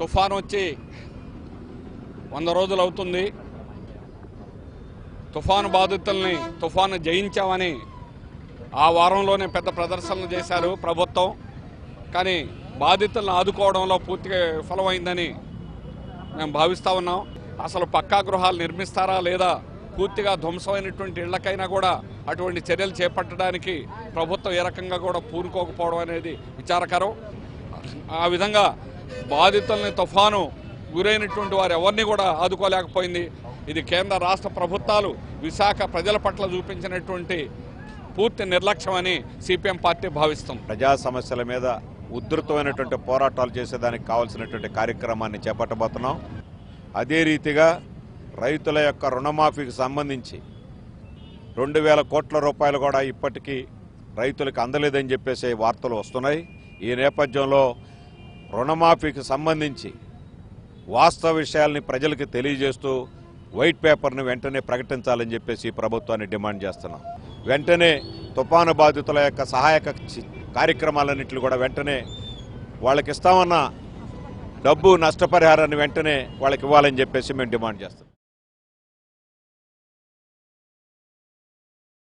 తుఫాను వచ్చి వంద రోజులు అవుతుంది. తుఫాను బాధితుల్ని తుఫాను జయించామని ఆ వారంలోనే పెద్ద ప్రదర్శనలు చేశారు ప్రభుత్వం. కానీ బాధితులను ఆదుకోవడంలో పూర్తిగా విఫలమైందని మేము భావిస్తూ ఉన్నాం. అసలు పక్కా గృహాలు నిర్మిస్తారా లేదా పూర్తిగా ధ్వంసమైనటువంటి ఇళ్ళకైనా కూడా అటువంటి చర్యలు చేపట్టడానికి ప్రభుత్వం ఏ రకంగా కూడా పూనుకోకపోవడం అనేది విచారకరం. ఆ విధంగా బాధితుల్ని తుఫాను గురైనటువంటి వారు ఎవరిని కూడా ఆదుకోలేకపోయింది. ఇది కేంద్ర రాష్ట్ర ప్రభుత్వాలు విశాఖ ప్రజల పట్ల చూపించినటువంటి పూర్తి నిర్లక్ష్యం అని సిపిఎం పార్టీ భావిస్తుంది. ప్రజా సమస్యల మీద ఉధృతమైనటువంటి పోరాటాలు చేసేదానికి కావాల్సినటువంటి కార్యక్రమాన్ని చేపట్టబోతున్నాం. అదే రీతిగా రైతుల యొక్క రుణమాఫీకి సంబంధించి రెండు వేల కోట్ల రూపాయలు కూడా ఇప్పటికీ రైతులకు అందలేదని చెప్పేసి వార్తలు వస్తున్నాయి. ఈ నేపథ్యంలో రుణమాఫీకి సంబంధించి వాస్తవ విషయాల్ని ప్రజలకు తెలియజేస్తూ వైట్ పేపర్ను వెంటనే ప్రకటించాలని చెప్పేసి ప్రభుత్వాన్ని డిమాండ్ చేస్తున్నాం. వెంటనే తుఫాను బాధితుల యొక్క సహాయక కార్యక్రమాలన్నింటిని కూడా వెంటనే వాళ్ళకి ఇస్తామన్న డబ్బు నష్టపరిహారాన్ని వెంటనే వాళ్ళకి ఇవ్వాలని చెప్పేసి మేము డిమాండ్ చేస్తాం